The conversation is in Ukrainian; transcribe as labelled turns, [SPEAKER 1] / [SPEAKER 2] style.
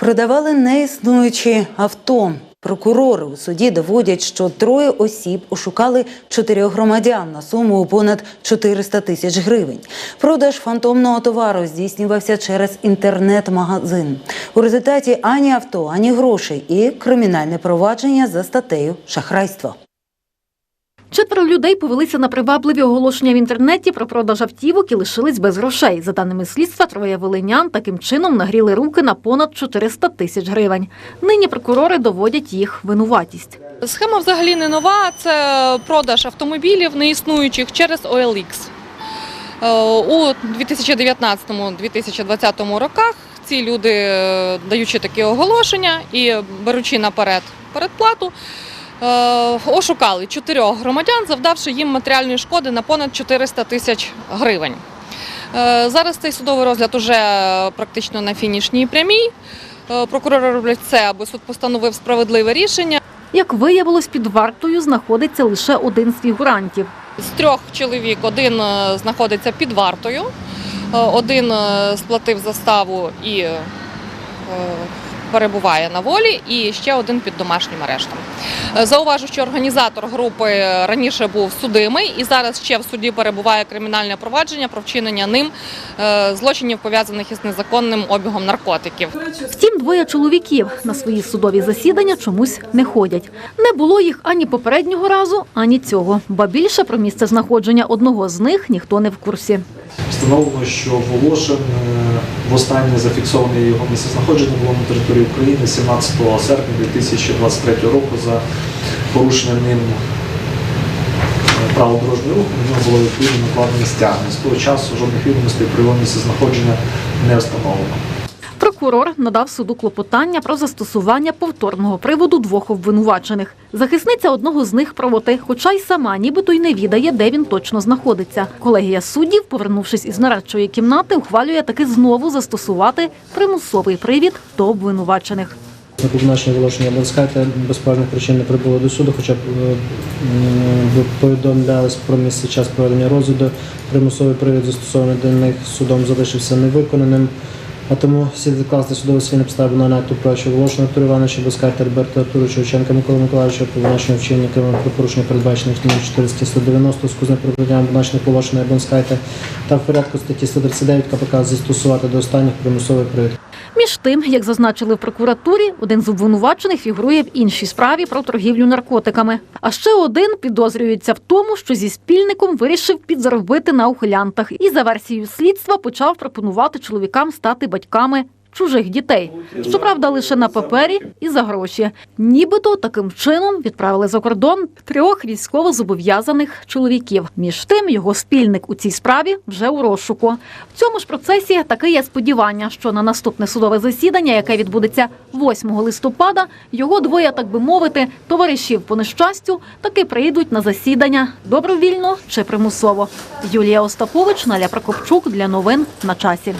[SPEAKER 1] Продавали неіснуючі авто. Прокурори у суді доводять, що троє осіб ошукали чотирьох громадян на суму понад 400 тисяч гривень. Продаж фантомного товару здійснювався через інтернет-магазин. У результаті ані авто, ані грошей і кримінальне провадження за статтею шахрайство.
[SPEAKER 2] Четверо людей повелися на привабливі оголошення в інтернеті про продаж автівок і лишились без грошей. За даними слідства, троє волинян таким чином нагріли руки на понад 400 тисяч гривень. Нині прокурори доводять їх винуватість.
[SPEAKER 3] Схема взагалі не нова. Це продаж автомобілів неіснуючих через OLX. Е, У 2019-2020 роках ці люди, е, даючи такі оголошення і беручи наперед передплату, ошукали чотирьох громадян, завдавши їм матеріальної шкоди на понад 400 тисяч гривень. Е, Зараз цей судовий розгляд уже практично на фінішній прямій. Е, Прокурори роблять все, аби суд постановив справедливе рішення.
[SPEAKER 2] Як виявилось, під вартою знаходиться лише один з фігурантів.
[SPEAKER 3] З трьох чоловік один е, знаходиться під вартою, е, один е, сплатив заставу і е, перебуває на волі, і ще один під домашнім арештом. Е, Зауважу, що організатор групи раніше був судимий, і зараз ще в суді перебуває кримінальне провадження про вчинення ним е, злочинів пов'язаних із незаконним обігом наркотиків.
[SPEAKER 2] Втім, двоє чоловіків на свої судові засідання чомусь не ходять. Не було їх ані попереднього разу, ані цього. Ба більше про місце знаходження одного з них ніхто не в курсі.
[SPEAKER 4] Встановлено, що Волошин е, востаннє зафіксоване його місцезнаходження було на території України 17 серпня 2023 року за порушення ним е, правил дорожнього руху. На нього було відповідно накладені стягнення. З того часу жодних відомостей про його місцезнаходження не встановлено.
[SPEAKER 2] Прокурор надав суду клопотання про застосування повторного приводу двох обвинувачених. Захисниця одного з них проти, хоча й сама нібито й не відає, де він точно знаходиться. Колегія суддів, повернувшись із нарадчої кімнати, ухвалює таки знову застосувати примусовий привід до обвинувачених.
[SPEAKER 5] На позначення оголошення Бонскайте без певних причин не прибули до суду, хоча б е, повідомлялись про місце час проведення розгляду. Примусовий привід застосований до них судом залишився невиконаним. А тому слід відкласти судові свій підстави на акту прачу оголошено Артур Івановича Бускайта Альберта Артуровича Овченка Микола Миколаївича по винашення вчинення кримінального правопорушення передбачених статтею 490 з кузним припинянням обвинувачених Волошина і Бонскайта та в порядку статті 139 КПК застосувати до останніх примусовий привід.
[SPEAKER 2] Між тим, як зазначили в прокуратурі, один з обвинувачених фігурує в іншій справі про торгівлю наркотиками. А ще один підозрюється в тому, що зі спільником вирішив підзаробити на ухилянтах і за версією слідства почав пропонувати чоловікам стати батьками. Чужих дітей, щоправда, лише на папері і за гроші. Нібито таким чином відправили за кордон трьох військовозобов'язаних чоловіків. Між тим, його спільник у цій справі вже у розшуку. В цьому ж процесі таке є сподівання, що на наступне судове засідання, яке відбудеться 8 листопада, його двоє, так би мовити, товаришів по нещастю, таки прийдуть на засідання добровільно чи примусово. Юлія Остапович, Наля Прокопчук для новин на часі.